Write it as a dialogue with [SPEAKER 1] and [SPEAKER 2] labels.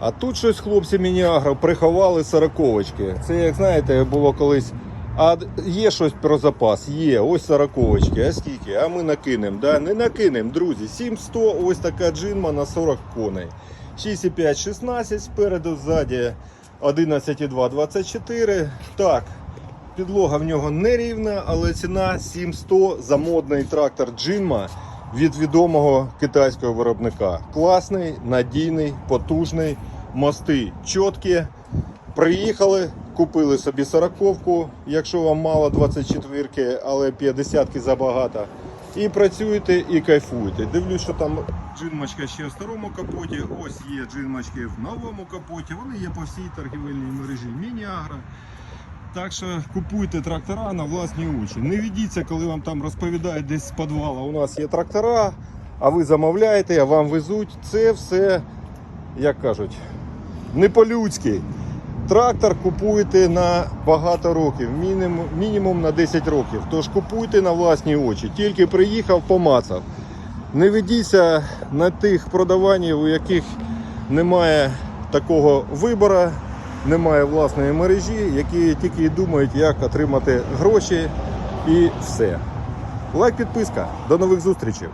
[SPEAKER 1] А тут щось хлопці міні-агро приховали сороковочки. Це, як знаєте, було колись. А є щось про запас? Є, ось сороковочки. А скільки? А ми накинемо. Да? Не накинемо, друзі. 7100, ось така джинма на 40 коней. 6,5, 16 спереду, ззаді 11,2, 24. Так, підлога в нього не рівна, але ціна 7100 за модний трактор Джинма від відомого китайського виробника. Класний, надійний, потужний, мости чіткі. Приїхали, купили собі сороковку, якщо вам мало 24-ки, але 50-ки забагато. І працюєте і кайфуєте. Дивлюсь, що там джинмачка ще в старому капоті. Ось є джинмачки в новому капоті. Вони є по всій торгівельній мережі Міні-Агро. Так що купуйте трактора на власні очі. Не ведіться, коли вам там розповідають десь з підвала. У нас є трактора, а ви замовляєте, а вам везуть. Це все, як кажуть, не по-людськи. Трактор купуєте на багато років, мінімум, мінімум на 10 років. Тож купуйте на власні очі. Тільки приїхав, помацав. Не ведіться на тих продаваннях, у яких немає такого вибору, немає власної мережі, які тільки і думають, як отримати гроші і все. Лайк, підписка. До нових зустрічей!